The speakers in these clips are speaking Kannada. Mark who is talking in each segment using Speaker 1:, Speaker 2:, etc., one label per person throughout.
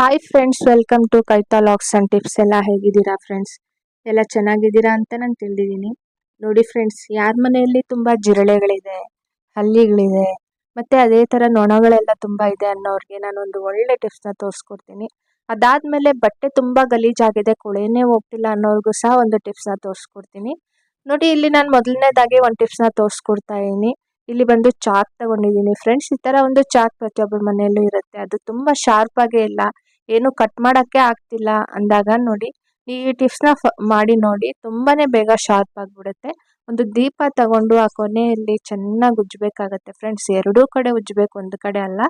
Speaker 1: ಹಾಯ್ ಫ್ರೆಂಡ್ಸ್ ವೆಲ್ಕಮ್ ಟು ಕೈತಾ ಲಾಕ್ಸ್ ಅಂಡ್ ಟಿಪ್ಸ್ ಎಲ್ಲ ಹೇಗಿದ್ದೀರಾ ಫ್ರೆಂಡ್ಸ್ ಎಲ್ಲ ಚೆನ್ನಾಗಿದ್ದೀರಾ ಅಂತ ನಾನು ತಿಳಿದಿದ್ದೀನಿ. ನೋಡಿ ಫ್ರೆಂಡ್ಸ್ ಯಾರ ಮನೆಯಲ್ಲಿ ತುಂಬ ಜಿರಳೆಗಳಿದೆ, ಹಲ್ಲಿಗಳಿದೆ, ಮತ್ತು ಅದೇ ಥರ ನೊಣಗಳೆಲ್ಲ ತುಂಬ ಇದೆ ಅನ್ನೋರಿಗೆ ನಾನೊಂದು ಒಳ್ಳೆ ಟಿಪ್ಸ್ನ ತೋರಿಸ್ಕೊಡ್ತೀನಿ. ಅದಾದಮೇಲೆ ಬಟ್ಟೆ ತುಂಬ ಗಲೀಜಾಗಿದೆ, ಕೊಳೆನೇ ಹೋಗ್ತಿಲ್ಲ ಅನ್ನೋರಿಗೂ ಸಹ ಒಂದು ಟಿಪ್ಸ್ನ ತೋರಿಸ್ಕೊಡ್ತೀನಿ. ನೋಡಿ, ಇಲ್ಲಿ ನಾನು ಮೊದಲನೇದಾಗಿ ಒಂದು ಟಿಪ್ಸ್ನ ತೋರಿಸ್ಕೊಡ್ತಾ ಇದ್ದೀನಿ. ಇಲ್ಲಿ ಬಂದು ಚಾಕ್ ತಗೊಂಡಿದ್ದೀನಿ ಫ್ರೆಂಡ್ಸ್ ಈ ಥರ ಒಂದು ಚಾಕ್ ಪ್ರತಿಯೊಬ್ಬರ ಮನೆಯಲ್ಲೂ ಇರುತ್ತೆ. ಅದು ತುಂಬ ಶಾರ್ಪಾಗೇ ಇಲ್ಲ. ಏನು ಕಟ್ ಮಾಡೋಕ್ಕೆ ಆಗ್ತಿಲ್ಲ ಅಂದಾಗ ನೋಡಿ, ಈ ಟಿಪ್ಸ್ನ ಫ ಮಾಡಿ ನೋಡಿ. ತುಂಬಾ ಬೇಗ ಶಾರ್ಪ್ ಆಗಿಬಿಡುತ್ತೆ. ಒಂದು ದೀಪ ತಗೊಂಡು ಆ ಕೊನೆಯಲ್ಲಿ ಚೆನ್ನಾಗಿ ಉಜ್ಜಬೇಕಾಗತ್ತೆ. ಫ್ರೆಂಡ್ಸ್ ಎರಡೂ ಕಡೆ ಉಜ್ಜಬೇಕು, ಒಂದು ಕಡೆ ಅಲ್ಲ.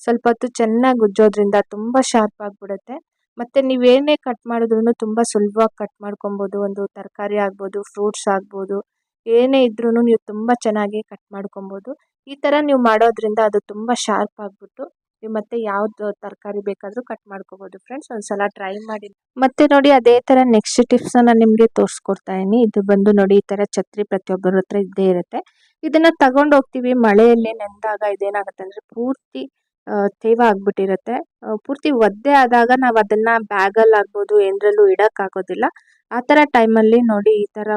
Speaker 1: ಸ್ವಲ್ಪ ಹೊತ್ತು ಚೆನ್ನಾಗಿ ಉಜ್ಜೋದ್ರಿಂದ ತುಂಬ ಶಾರ್ಪ್ ಆಗಿಬಿಡುತ್ತೆ. ಮತ್ತು ನೀವೇನೇ ಕಟ್ ಮಾಡಿದ್ರೂ ತುಂಬ ಸುಲಭವಾಗಿ ಕಟ್ ಮಾಡ್ಕೊಬೋದು. ಒಂದು ತರಕಾರಿ ಆಗ್ಬೋದು ಫ್ರೂಟ್ಸ್ ಆಗ್ಬೋದು, ಏನೇ ಇದ್ರೂ ನೀವು ತುಂಬ ಚೆನ್ನಾಗಿ ಕಟ್ ಮಾಡ್ಕೊಬೋದು. ಈ ಥರ ನೀವು ಮಾಡೋದ್ರಿಂದ ಅದು ತುಂಬ ಶಾರ್ಪ್ ಆಗಿಬಿಟ್ಟು ನೀವು ಮತ್ತೆ ಯಾವ್ದು ತರಕಾರಿ ಬೇಕಾದರೂ ಕಟ್ ಮಾಡ್ಕೋಬೋದು ಫ್ರೆಂಡ್ಸ್ ಒಂದ್ಸಲ ಟ್ರೈ ಮಾಡಿ. ಮತ್ತೆ ನೋಡಿ ಅದೇ ಥರ ನೆಕ್ಸ್ಟ್ ಟಿಪ್ಸ್ನ ನಾನು ನಿಮಗೆ ತೋರಿಸ್ಕೊಡ್ತಾ ಇದ್ದೀನಿ. ಇದು ಬಂದು ನೋಡಿ ಈ ಥರ ಛತ್ರಿ ಪ್ರತಿಯೊಬ್ಬರ ಹತ್ರ ಇದ್ದೇ ಇರುತ್ತೆ. ಇದನ್ನು ತಗೊಂಡು ಹೋಗ್ತೀವಿ. ಮಳೆಯಲ್ಲಿ ನೆಂದಾಗ ಇದೇನಾಗುತ್ತೆ ಅಂದರೆ ಪೂರ್ತಿ ತೇವ ಆಗ್ಬಿಟ್ಟಿರುತ್ತೆ. ಪೂರ್ತಿ ಒದ್ದೆ ಆದಾಗ ನಾವು ಅದನ್ನು ಬ್ಯಾಗಲ್ಲಿ ಆಗ್ಬೋದು ಏನರಲ್ಲೂ ಇಡೋಕ್ಕಾಗೋದಿಲ್ಲ ಆ ಥರ ಟೈಮಲ್ಲಿ ನೋಡಿ ಈ ಥರ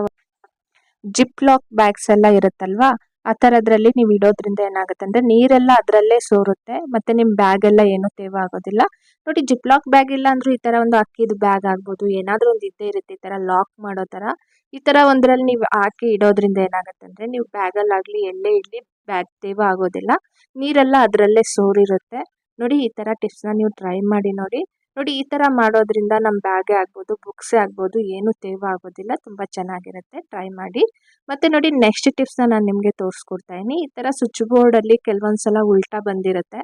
Speaker 1: ಜಿಪ್ ಲಾಕ್ ಬ್ಯಾಗ್ಸ್ ಎಲ್ಲ ಇರುತ್ತಲ್ವಾ? ಆ ಥರದ್ರಲ್ಲಿ ನೀವು ಇಡೋದ್ರಿಂದ ಏನಾಗುತ್ತೆ ಅಂದರೆ ನೀರೆಲ್ಲ ಅದರಲ್ಲೇ ಸೋರುತ್ತೆ, ಮತ್ತು ನಿಮ್ಮ ಬ್ಯಾಗ್ ಎಲ್ಲ ಏನೂ ತೇವ ಆಗೋದಿಲ್ಲ ನೋಡಿ ಜಿಪ್ ಲಾಕ್ ಬ್ಯಾಗ್ ಇಲ್ಲ ಅಂದರೂ ಈ ಥರ ಒಂದು ಅಕ್ಕಿದು ಬ್ಯಾಗ್ ಆಗ್ಬೋದು, ಏನಾದರೂ ಒಂದು ಇದ್ದೇ ಇರುತ್ತೆ ಈ ಥರ ಲಾಕ್ ಮಾಡೋ ಥರ ಈ ಥರ ಒಂದರಲ್ಲಿ ನೀವು ಹಾಕಿ ಇಡೋದ್ರಿಂದ ಏನಾಗುತ್ತೆ ಅಂದರೆ ನೀವು ಬ್ಯಾಗಲ್ಲಾಗಲಿ ಎಲ್ಲೇ ಇಡಲಿ ಬ್ಯಾಗ್ ತೇವ ಆಗೋದಿಲ್ಲ ನೀರೆಲ್ಲ ಅದರಲ್ಲೇ ಸೋರಿರುತ್ತೆ. ನೋಡಿ ಈ ಥರ ಟಿಪ್ಸ್ನ ನೀವು ಟ್ರೈ ಮಾಡಿ ನೋಡಿ. ನೋಡಿ, ಈ ಥರ ಮಾಡೋದ್ರಿಂದ ನಮ್ಮ ಬ್ಯಾಗೇ ಆಗ್ಬೋದು ಬುಕ್ಸೇ ಆಗ್ಬೋದು, ಏನೂ ತೇವ ಆಗೋದಿಲ್ಲ, ತುಂಬ ಚೆನ್ನಾಗಿರುತ್ತೆ. ಟ್ರೈ ಮಾಡಿ. ಮತ್ತು ನೋಡಿ ನೆಕ್ಸ್ಟ್ ಟಿಪ್ಸ್ನ ನಾನು ನಿಮಗೆ ತೋರಿಸ್ಕೊಡ್ತಾ ಇದ್ದೀನಿ ಈ ಥರ ಸ್ವಿಚ್ ಬೋರ್ಡಲ್ಲಿ ಕೆಲವೊಂದು ಸಲ ಉಲ್ಟಾ ಬಂದಿರುತ್ತೆ.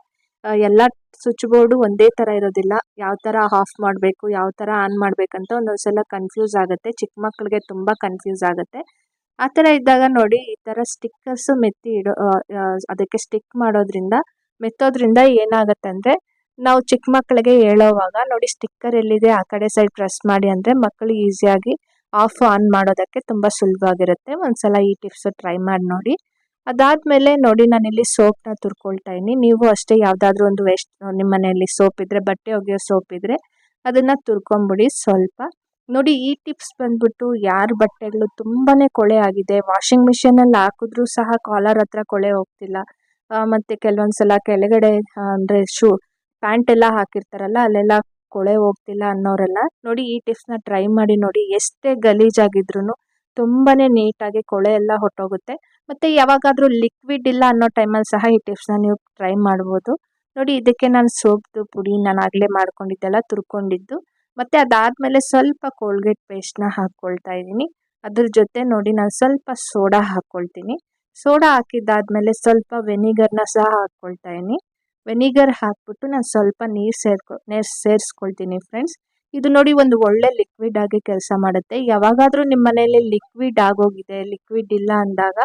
Speaker 1: ಎಲ್ಲ ಸ್ವಿಚ್ ಬೋರ್ಡು ಒಂದೇ ಥರ ಇರೋದಿಲ್ಲ. ಯಾವ ಥರ ಆಫ್ ಮಾಡಬೇಕು, ಯಾವ ಥರ ಆನ್ ಮಾಡಬೇಕಂತ ಒಂದೊಂದ್ಸಲ ಕನ್ಫ್ಯೂಸ್ ಆಗುತ್ತೆ. ಚಿಕ್ಕ ಮಕ್ಕಳಿಗೆ ತುಂಬ ಕನ್ಫ್ಯೂಸ್ ಆಗುತ್ತೆ. ಆ ಥರ ಇದ್ದಾಗ ನೋಡಿ, ಈ ಥರ ಸ್ಟಿಕ್ಕರ್ಸು ಮೆತ್ತಿ ಇಡೋ ಅದಕ್ಕೆ ಸ್ಟಿಕ್ ಮಾಡೋದ್ರಿಂದ, ಮೆತ್ತೋದ್ರಿಂದ ಏನಾಗುತ್ತೆ ಅಂದರೆ ನಾವು ಚಿಕ್ಕ ಮಕ್ಕಳಿಗೆ ಹೇಳೋವಾಗ, ನೋಡಿ ಸ್ಟಿಕ್ಕರ್ ಎಲ್ಲಿದೆ, ಆ ಕಡೆ ಸೈಡ್ ಪ್ರೆಸ್ ಮಾಡಿ ಅಂದರೆ ಮಕ್ಕಳು ಈಸಿಯಾಗಿ ಆಫ್ ಆನ್ ಮಾಡೋದಕ್ಕೆ ತುಂಬ ಸುಲಭವಾಗಿರುತ್ತೆ ಒಂದ್ಸಲ ಈ ಟಿಪ್ಸ್ ಟ್ರೈ ಮಾಡಿ ನೋಡಿ. ಅದಾದಮೇಲೆ ನೋಡಿ ನಾನಿಲ್ಲಿ ಸೋಪ್ನ ತುರ್ಕೊಳ್ತಾ ಇದ್ದೀನಿ. ನೀವು ಅಷ್ಟೇ ಯಾವುದಾದ್ರೂ ಒಂದು ವೇಸ್ಟ್ ನಿಮ್ಮ ಮನೆಯಲ್ಲಿ ಸೋಪ್ ಇದ್ದರೆ ಬಟ್ಟೆ ಒಗೆಯೋ ಸೋಪ್ ಇದ್ದರೆ ಅದನ್ನು ತುರ್ಕೊಂಬಿಡಿ ಸ್ವಲ್ಪ. ನೋಡಿ, ಈ ಟಿಪ್ಸ್ ಬಂದ್ಬಿಟ್ಟು ಯಾರ ಬಟ್ಟೆಗಳು ತುಂಬಾ ಕೊಳೆ ಆಗಿದೆ. ವಾಷಿಂಗ್ ಮಿಷಿನಲ್ಲಿ ಹಾಕಿದ್ರೂ ಸಹ ಕಾಲರ್ ಹತ್ರ ಕೊಳೆ ಹೋಗ್ತಿಲ್ಲ. ಮತ್ತೆ ಕೆಲವೊಂದು ಸಲ ಕೆಳಗಡೆ ಅಂದರೆ ಶೂ ಪ್ಯಾಂಟ್ ಎಲ್ಲ ಹಾಕಿರ್ತಾರಲ್ಲ, ಅಲ್ಲೆಲ್ಲ ಕೊಳೆ ಹೋಗ್ತಿಲ್ಲ ಅನ್ನೋರೆಲ್ಲ, ನೋಡಿ ಈ ಟಿಪ್ಸ್ನ ಟ್ರೈ ಮಾಡಿ ನೋಡಿ ಎಷ್ಟೇ ಗಲೀಜಾಗಿದ್ರೂ ತುಂಬಾ ನೀಟಾಗಿ ಕೊಳೆ ಎಲ್ಲ ಹೊಟ್ಟೋಗುತ್ತೆ ಮತ್ತು ಯಾವಾಗಾದರೂ ಲಿಕ್ವಿಡ್ ಇಲ್ಲ ಅನ್ನೋ ಟೈಮಲ್ಲಿ ಸಹ ಈ ಟಿಪ್ಸ್ನ ನೀವು ಟ್ರೈ ಮಾಡ್ಬೋದು. ನೋಡಿ ಇದಕ್ಕೆ ನಾನು ಸೋಪ್ದು ಪುಡಿ ನಾನು ಆಗಲೇ ಮಾಡ್ಕೊಂಡಿದ್ದೆಲ್ಲ ತುರ್ಕೊಂಡಿದ್ದು. ಮತ್ತು ಅದಾದಮೇಲೆ ಸ್ವಲ್ಪ ಕೋಲ್ಗೇಟ್ ಪೇಸ್ಟ್ನ ಹಾಕ್ಕೊಳ್ತಾ ಇದ್ದೀನಿ. ಅದ್ರ ಜೊತೆ ನೋಡಿ ನಾನು ಸ್ವಲ್ಪ ಸೋಡಾ ಹಾಕ್ಕೊಳ್ತೀನಿ. ಸೋಡಾ ಹಾಕಿದ್ದಾದ್ಮೇಲೆ ಸ್ವಲ್ಪ ವೆನಿಗರ್ನ ಸಹ ಹಾಕ್ಕೊಳ್ತಾ ಇದ್ದೀನಿ. ವೆನಿಗರ್ ಹಾಕ್ಬಿಟ್ಟು ನಾನು ಸ್ವಲ್ಪ ನೀರು ಸೇರ್ಕೊ, ನೀರು ಸೇರಿಸ್ಕೊಳ್ತೀನಿ ಫ್ರೆಂಡ್ಸ್ ಇದು ನೋಡಿ ಒಂದು ಒಳ್ಳೆ ಲಿಕ್ವಿಡ್ ಆಗಿ ಕೆಲಸ ಮಾಡುತ್ತೆ. ಯಾವಾಗಾದರೂ ನಿಮ್ಮ ಮನೆಯಲ್ಲಿ ಲಿಕ್ವಿಡ್ ಆಗೋಗಿದೆ ಲಿಕ್ವಿಡ್ ಇಲ್ಲ ಅಂದಾಗ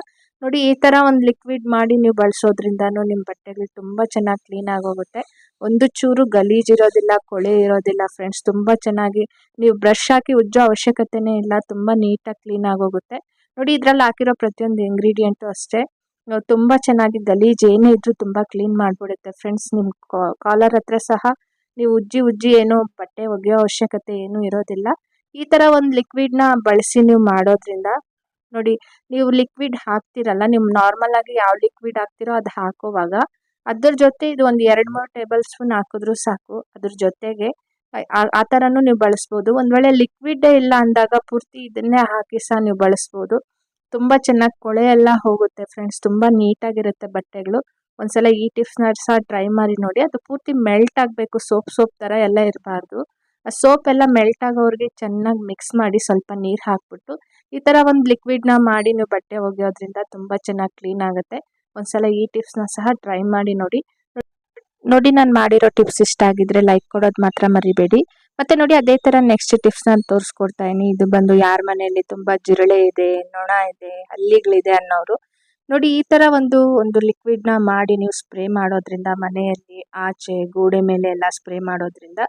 Speaker 1: ನೋಡಿ ಈ ಥರ ಒಂದು ಲಿಕ್ವಿಡ್ ಮಾಡಿ ನೀವು ಬಳಸೋದ್ರಿಂದ ನಿಮ್ಮ ಬಟ್ಟೆಗಳು ತುಂಬ ಚೆನ್ನಾಗಿ ಕ್ಲೀನ್ ಆಗೋಗುತ್ತೆ. ಒಂದು ಚೂರು ಗಲೀಜಿರೋದಿಲ್ಲ ಕೊಳೆ ಇರೋದಿಲ್ಲ ಫ್ರೆಂಡ್ಸ್ ತುಂಬ ಚೆನ್ನಾಗಿ ನೀವು ಬ್ರಷ್ ಹಾಕಿ ಉಜ್ಜೋ ಅವಶ್ಯಕತೆನೇ ಇಲ್ಲ, ತುಂಬ ನೀಟಾಗಿ ಕ್ಲೀನ್ ಆಗೋಗುತ್ತೆ. ನೋಡಿ ಇದರಲ್ಲಿ ಹಾಕಿರೋ ಪ್ರತಿಯೊಂದು ಇಂಗ್ರೀಡಿಯೆಂಟು ಅಷ್ಟೇ. ತುಂಬ ಚೆನ್ನಾಗಿ ಗಲೀಜು, ಏನೇ ಇದ್ರೂ ತುಂಬ ಕ್ಲೀನ್ ಮಾಡಿಬಿಡುತ್ತೆ ಫ್ರೆಂಡ್ಸ್ ನಿಮ್ಮ ಕಾಲರ್ ಹತ್ರ ಸಹ ನೀವು ಉಜ್ಜಿ ಉಜ್ಜಿ ಏನು ಬಟ್ಟೆ ಒಗೆಯೋ ಅವಶ್ಯಕತೆ ಏನೂ ಇರೋದಿಲ್ಲ. ಈ ಥರ ಒಂದು ಲಿಕ್ವಿಡ್ನ ಬಳಸಿ ನೀವು ಮಾಡೋದ್ರಿಂದ, ನೋಡಿ, ನೀವು ಲಿಕ್ವಿಡ್ ಹಾಕ್ತಿರಲ್ಲ ನೀವು ನಾರ್ಮಲ್ ಆಗಿ ಯಾವ ಲಿಕ್ವಿಡ್ ಹಾಕ್ತಿರೋ ಅದು ಹಾಕುವಾಗ, ಅದ್ರ ಜೊತೆ ಇದು ಒಂದು ಎರಡು ಮೂರು ಟೇಬಲ್ ಸ್ಪೂನ್ ಹಾಕಿದ್ರೂ ಸಾಕು. ಅದ್ರ ಜೊತೆಗೆ, ಆ- ಥರನೂ ನೀವು ಬಳಸ್ಬೋದು. ಒಂದು ವೇಳೆ ಲಿಕ್ವಿಡ್ಡೇ ಇಲ್ಲ ಅಂದಾಗ ಪೂರ್ತಿ ಇದನ್ನೇ ಹಾಕಿ ಸಹ ನೀವು ಬಳಸ್ಬೋದು. ತುಂಬ ಚೆನ್ನಾಗಿ ಕೊಳೆ ಎಲ್ಲ ಹೋಗುತ್ತೆ ಫ್ರೆಂಡ್ಸ್ ತುಂಬ ನೀಟಾಗಿರುತ್ತೆ ಬಟ್ಟೆಗಳು. ಒಂದ್ಸಲ ಈ ಟಿಪ್ಸ್ನ ಸಹ ಟ್ರೈ ಮಾಡಿ ನೋಡಿ. ಅದು ಪೂರ್ತಿ ಮೆಲ್ಟ್ ಆಗಬೇಕು ಸೋಪ್ ಸೋಪ್ ಥರ ಎಲ್ಲ ಇರಬಾರ್ದು. ಆ ಸೋಪ್ ಎಲ್ಲ ಮೆಲ್ಟ್ ಆಗೋರಿಗೆ ಚೆನ್ನಾಗಿ ಮಿಕ್ಸ್ ಮಾಡಿ ಸ್ವಲ್ಪ ನೀರು ಹಾಕ್ಬಿಟ್ಟು, ಈ ಥರ ಒಂದು ಲಿಕ್ವಿಡ್ನ ಮಾಡಿ ನೀವು ಬಟ್ಟೆ ಒಗೆಯೋದ್ರಿಂದ ತುಂಬ ಚೆನ್ನಾಗಿ ಕ್ಲೀನ್ ಆಗುತ್ತೆ. ಒಂದ್ಸಲ ಈ ಟಿಪ್ಸ್ನ ಸಹ ಟ್ರೈ ಮಾಡಿ ನೋಡಿ. ನೋಡಿ ನಾನು ಮಾಡಿರೋ ಟಿಪ್ಸ್ ಇಷ್ಟ ಆಗಿದ್ರೆ ಲೈಕ್ ಕೊಡೋದು ಮಾತ್ರ ಮರಿಬೇಡಿ. ಮತ್ತೆ ನೋಡಿ ಅದೇ ಥರ ನೆಕ್ಸ್ಟ್ ಟಿಪ್ಸ್ ನಾನು ತೋರಿಸ್ಕೊಡ್ತಾ ಇದೀನಿ ಇದು ಬಂದು ಯಾರ ಮನೆಯಲ್ಲಿ ತುಂಬಾ ಜಿರಳೆ ಇದೆ, ನೊಣ ಇದೆ, ಹಲ್ಲಿಗಳಿದೆ ಅನ್ನೋರು. ನೋಡಿ ಈ ತರ ಒಂದು ಒಂದು ಲಿಕ್ವಿಡ್ನ ಮಾಡಿ ನೀವು ಸ್ಪ್ರೇ ಮಾಡೋದ್ರಿಂದ ಮನೆಯಲ್ಲಿ ಆಚೆ ಗೋಡೆ ಮೇಲೆ ಎಲ್ಲ ಸ್ಪ್ರೇ ಮಾಡೋದ್ರಿಂದ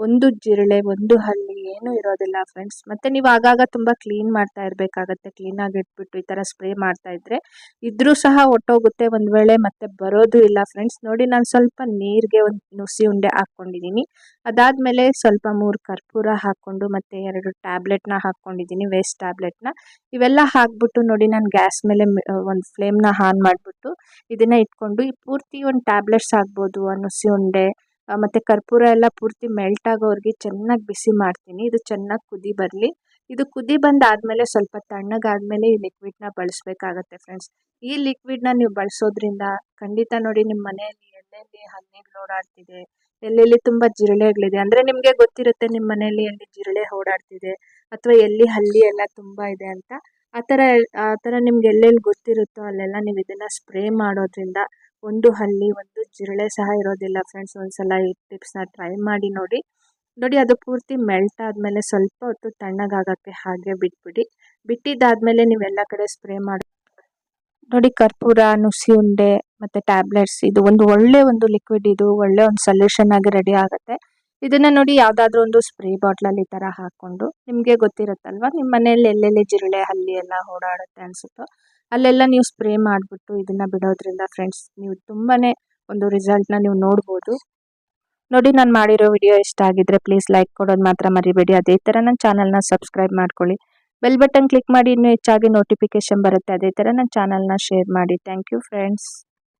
Speaker 1: ಒಂದು ಜಿರಳೆ, ಒಂದು ಹಲ್ಲಿ, ಏನೂ ಇರೋದಿಲ್ಲ ಫ್ರೆಂಡ್ಸ್ ಮತ್ತು ನೀವು ಆಗಾಗ ತುಂಬ ಕ್ಲೀನ್ ಮಾಡ್ತಾ ಇರಬೇಕಾಗತ್ತೆ. ಕ್ಲೀನಾಗಿ ಇಟ್ಬಿಟ್ಟು ಈ ಥರ ಸ್ಪ್ರೇ ಮಾಡ್ತಾ ಇದ್ರೆ ಇದ್ರೂ ಸಹ ಒಟ್ಟೋಗುತ್ತೆ ಒಂದು ವೇಳೆ ಮತ್ತೆ ಬರೋದು ಇಲ್ಲ ಫ್ರೆಂಡ್ಸ್ ನೋಡಿ ನಾನು ಸ್ವಲ್ಪ ನೀರಿಗೆ ಒಂದು ನುಸಿ ಉಂಡೆ ಹಾಕ್ಕೊಂಡಿದ್ದೀನಿ ಅದಾದಮೇಲೆ ಸ್ವಲ್ಪ ಮೂರು ಕರ್ಪೂರ ಹಾಕ್ಕೊಂಡು ಮತ್ತು ಎರಡು ಟ್ಯಾಬ್ಲೆಟ್ನ ಹಾಕ್ಕೊಂಡಿದ್ದೀನಿ ವೇಸ್ಟ್ ಟ್ಯಾಬ್ಲೆಟ್ನ ಇವೆಲ್ಲ ಹಾಕ್ಬಿಟ್ಟು ನೋಡಿ ನಾನು ಗ್ಯಾಸ್ ಮೇಲೆ ಒಂದು ಫ್ಲೇಮ್ನ ಆನ್ ಮಾಡಿಬಿಟ್ಟು ಇದನ್ನು ಇಟ್ಕೊಂಡು ಈ ಪೂರ್ತಿ ಒಂದು ಟ್ಯಾಬ್ಲೆಟ್ಸ್ ಆಗ್ಬೋದು, ಆ ನುಸಿ ಉಂಡೆ ಮತ್ತೆ ಕರ್ಪೂರ ಎಲ್ಲ ಪೂರ್ತಿ ಮೆಲ್ಟ್ ಆಗೋವರೆಗೆ ಚೆನ್ನಾಗಿ ಬಿಸಿ ಮಾಡ್ತೀನಿ. ಇದು ಚೆನ್ನಾಗಿ ಕುದಿ ಬರಲಿ. ಇದು ಕುದಿ ಬಂದಾದಮೇಲೆ ಸ್ವಲ್ಪ ತಣ್ಣಗಾದ್ಮೇಲೆ ಈ ಲಿಕ್ವಿಡ್ನ ಬಳಸಬೇಕಾಗತ್ತೆ ಫ್ರೆಂಡ್ಸ್ ಈ ಲಿಕ್ವಿಡ್ನ ನೀವು ಬಳಸೋದ್ರಿಂದ ಖಂಡಿತ ನೋಡಿ ನಿಮ್ಮ ಮನೆಯಲ್ಲಿ ಎಲ್ಲೆಲ್ಲಿ ಹಲ್ಲಿಗಳು ಓಡಾಡ್ತಿದೆ ಎಲ್ಲೆಲ್ಲಿ ತುಂಬ ಜಿರಳೆಗಳಿದೆ, ಅಂದರೆ ನಿಮಗೆ ಗೊತ್ತಿರುತ್ತೆ ನಿಮ್ಮ ಮನೆಯಲ್ಲಿ ಎಲ್ಲಿ ಜಿರಳೆ ಓಡಾಡ್ತಿದೆ ಅಥವಾ ಎಲ್ಲಿ ಹಲ್ಲಿ ಎಲ್ಲ ತುಂಬ ಇದೆ ಅಂತ. ಆ ಥರ ಆ ಥರ ನಿಮ್ಗೆ ಎಲ್ಲೆಲ್ಲಿ ಗೊತ್ತಿರುತ್ತೋ ಅಲ್ಲೆಲ್ಲ ನೀವು ಇದನ್ನು ಸ್ಪ್ರೇ ಮಾಡೋದ್ರಿಂದ ಒಂದು ಹಲ್ಲಿ, ಒಂದು ಜಿರಳೆ ಸಹ ಇರೋದಿಲ್ಲ ಫ್ರೆಂಡ್ಸ್ ಒಂದ್ಸಲ ಈ ಟಿಪ್ಸ್ನ ಟ್ರೈ ಮಾಡಿ ನೋಡಿ. ನೋಡಿ, ಅದು ಪೂರ್ತಿ ಮೆಲ್ಟ್ ಆದಮೇಲೆ ಸ್ವಲ್ಪ ಹೊತ್ತು ತಣ್ಣಗಾಗಕ್ಕೆ ಹಾಗೆ ಬಿಟ್ಬಿಡಿ. ಬಿಟ್ಟಿದ್ದಾದಮೇಲೆ ನೀವೆಲ್ಲ ಕಡೆ ಸ್ಪ್ರೇ ಮಾಡಿ, ನೋಡಿ, ಕರ್ಪೂರ, ನುಸಿ ಉಂಡೆ ಮತ್ತು ಟ್ಯಾಬ್ಲೆಟ್ಸ್ ಇದು ಒಂದು ಒಳ್ಳೆ ಒಂದು ಲಿಕ್ವಿಡ್ ಇದು. ಒಳ್ಳೆ ಒಂದು ಸೊಲ್ಯೂಷನ್ ಆಗಿ ರೆಡಿ ಆಗುತ್ತೆ. ಇದನ್ನ ನೋಡಿ, ಯಾವುದಾದ್ರೂ ಒಂದು ಸ್ಪ್ರೇ ಬಾಟ್ಲಲ್ಲಿ ಈ ಥರ ಹಾಕ್ಕೊಂಡು ನಿಮಗೆ ಗೊತ್ತಿರುತ್ತಲ್ವ? ನಿಮ್ಮ ಮನೆಯಲ್ಲಿ ಎಲ್ಲೆಲ್ಲಿ ಜಿರಳೆ ಹಲ್ಲಿ ಎಲ್ಲ ಓಡಾಡುತ್ತೆ ಅನಿಸುತ್ತೋ ಅಲ್ಲೆಲ್ಲ ನೀವು ಸ್ಪ್ರೇ ಮಾಡಿಬಿಟ್ಟು ಇದನ್ನು ಬಿಡೋದ್ರಿಂದ ಫ್ರೆಂಡ್ಸ್ ನೀವು ತುಂಬಾ ಒಂದು ರಿಸಲ್ಟ್ನ ನೀವು ನೋಡ್ಬೋದು. ನೋಡಿ, ನಾನು ಮಾಡಿರೋ ವಿಡಿಯೋ ಇಷ್ಟ ಆಗಿದ್ರೆ ಪ್ಲೀಸ್ ಲೈಕ್ ಕೊಡೋದು ಮಾತ್ರ ಮರಿಬೇಡಿ. ಅದೇ ಥರ ನನ್ನ ಚಾನಲ್ನ ಸಬ್ಸ್ಕ್ರೈಬ್ ಮಾಡ್ಕೊಳ್ಳಿ. ಬೆಲ್ ಬಟನ್ ಕ್ಲಿಕ್ ಮಾಡಿ ಇನ್ನೂ ಹೆಚ್ಚಾಗಿ ನೋಟಿಫಿಕೇಶನ್ ಬರುತ್ತೆ. ಅದೇ ಥರ ನನ್ನ ಚಾನಲ್ನ ಶೇರ್ ಮಾಡಿ. Thank you friends